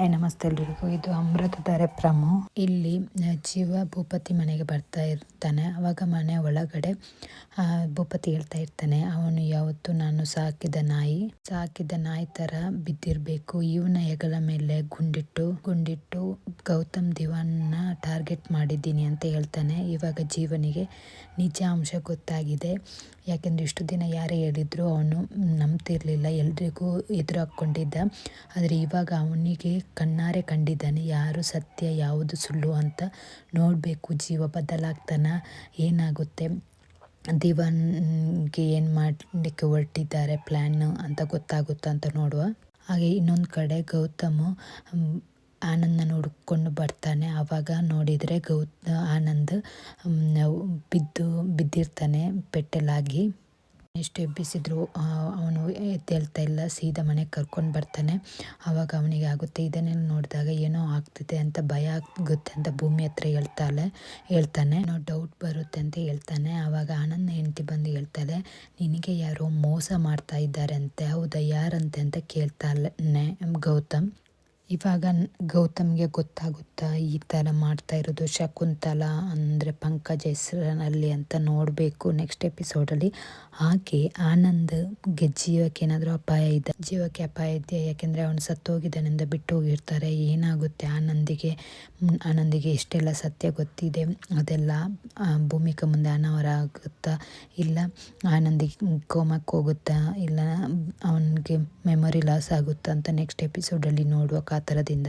I ನಮಸ್ತೆ ಎಲ್ರಿಗೂ. ಇದು ಅಮೃತ ಅಮೃತಧಾರೆ ಪ್ರಮು. ಇಲ್ಲಿ ಜೀವ ಭೂಪತಿ ಮನೆಗೆ ಬರ್ತಾ ಇರ್ತಾನೆ. ಅವಾಗ ಮನೆ ಒಳಗಡೆ ಭೂಪತಿ ಹೇಳ್ತಾ ಇರ್ತಾನೆ, ಅವನು ಯಾವತ್ತು ನಾನು ಸಾಕಿದ ನಾಯಿ ಸಾಕಿದ ನಾಯಿ ತರ ಬಿದ್ದಿರ್ಬೇಕು. ಇವನ ಹೆಗಲ ಮೇಲೆ ಗುಂಡಿಟ್ಟು ಗುಂಡಿಟ್ಟು ಗೌತಮ್ ದಿವಾನ್ನ ಟಾರ್ಗೆಟ್ ಮಾಡಿದ್ದೀನಿ ಅಂತ ಹೇಳ್ತಾನೆ. ಇವಾಗ ಜೀವನಿಗೆ ನಿಜ ಅಂಶ ಗೊತ್ತಾಗಿದೆ. ಯಾಕೆಂದರೆ ಇಷ್ಟು ದಿನ ಯಾರೇ ಹೇಳಿದ್ರು ಅವನು ನಂಬ್ತಿರಲಿಲ್ಲ. ಎಲ್ರಿಗೂ ಎದುರು ಹಾಕ್ಕೊಂಡಿದ್ದ ಆದರೆ ಇವಾಗ ಅವನಿಗೆ ಕಣ್ಣಾರೆ ಕಂಡಿದ್ದಾನೆ. ಯಾರು ಸತ್ಯ, ಯಾವುದು ಸುಳ್ಳು ಅಂತ ನೋಡಬೇಕು. ಜೀವ ಬದಲಾಗ್ತಾನ. ಏನಾಗುತ್ತೆ? ದಿವಾನ್ಗೆ ಏನು ಮಾಡಲಿಕ್ಕೆ ಹೊರಟಿದ್ದಾರೆ? ಪ್ಲ್ಯಾನ್ ಅಂತ ಗೊತ್ತಾಗುತ್ತಾ ಅಂತ ನೋಡುವ. ಹಾಗೆ ಇನ್ನೊಂದು ಕಡೆ ಗೌತಮ್ ಆನಂದನ ನೋಡಿಕೊಂಡು ಬರ್ತಾನೆ. ಆವಾಗ ನೋಡಿದರೆ ಗೌತ್ ಆನಂದ್ ಬಿದ್ದು, ಬಿದ್ದಿರ್ತಾನೆ, ಪೆಟ್ಟಲಾಗಿ. ಎಷ್ಟು ಎಬ್ಬಿಸಿದ್ರು ಅವನು ಎದ್ದೇಳ್ತಾ ಇಲ್ಲ, ಸೀದಾ ಮನೆಗೆ ಕರ್ಕೊಂಡು ಬರ್ತಾನೆ. ಆವಾಗ ಅವನಿಗೆ ಆಗುತ್ತೆ, ಇದನ್ನೆಲ್ಲ ನೋಡಿದಾಗ ಏನೋ ಆಗ್ತಿದೆ ಅಂತ ಭಯ ಆಗುತ್ತೆ ಅಂತ ಭೂಮಿ ಹತ್ರ ಹೇಳ್ತಾಳೆ, ಹೇಳ್ತಾನೆ. ಏನೋ ಡೌಟ್ ಬರುತ್ತೆ ಅಂತ ಹೇಳ್ತಾನೆ. ಆವಾಗ ಆನಂದ ಹೆಂಡತಿ ಬಂದು ಹೇಳ್ತಾಳೆ, ನಿನಗೆ ಯಾರೋ ಮೋಸ ಮಾಡ್ತಾ ಇದ್ದಾರೆ ಅಂತೆ, ಹೌದಾ, ಯಾರಂತೆ ಅಂತ ಕೇಳ್ತಾನೆ ಗೌತಮ್. ಇವಾಗ ಗೌತಮ್ಗೆ ಗೊತ್ತಾಗುತ್ತಾ ಈ ಥರ ಮಾಡ್ತಾ ಇರೋದು ಶಕುಂತಲ ಅಂದರೆ ಪಂಕಜ ಹೆಸರಿನಲ್ಲಿ ಅಂತ ನೋಡಬೇಕು ನೆಕ್ಸ್ಟ್ ಎಪಿಸೋಡಲ್ಲಿ ಹಾಗೆ ಆನಂದ್ಗೆ ಜೀವಕ್ಕೆ ಏನಾದರೂ ಅಪಾಯ ಇದೆ. ಜೀವಕ್ಕೆ ಅಪಾಯ ಇದೆ, ಯಾಕೆಂದರೆ ಅವನು ಸತ್ತೋಗಿದ್ದಾನೆಂದ ಬಿಟ್ಟು ಹೋಗಿರ್ತಾರೆ. ಏನಾಗುತ್ತೆ ಆನಂದಿಗೆ? ಆನಂದಿಗೆ ಎಷ್ಟೆಲ್ಲ ಸತ್ಯ ಗೊತ್ತಿದೆ? ಅದೆಲ್ಲ ಭೂಮಿಕ ಮುಂದೆ ಅನಾವರ ಆಗುತ್ತಾ ಇಲ್ಲ? ಆನಂದಿಗೆ ಕೋಮಕ್ಕೆ ಹೋಗುತ್ತಾ ಇಲ್ಲ? ಅವನಿಗೆ ಮೆಮೊರಿ ಲಾಸ್ ಆಗುತ್ತಾ ಅಂತ ನೆಕ್ಸ್ಟ್ ಎಪಿಸೋಡಲ್ಲಿ ನೋಡುವ ಕಾತರದಿಂದ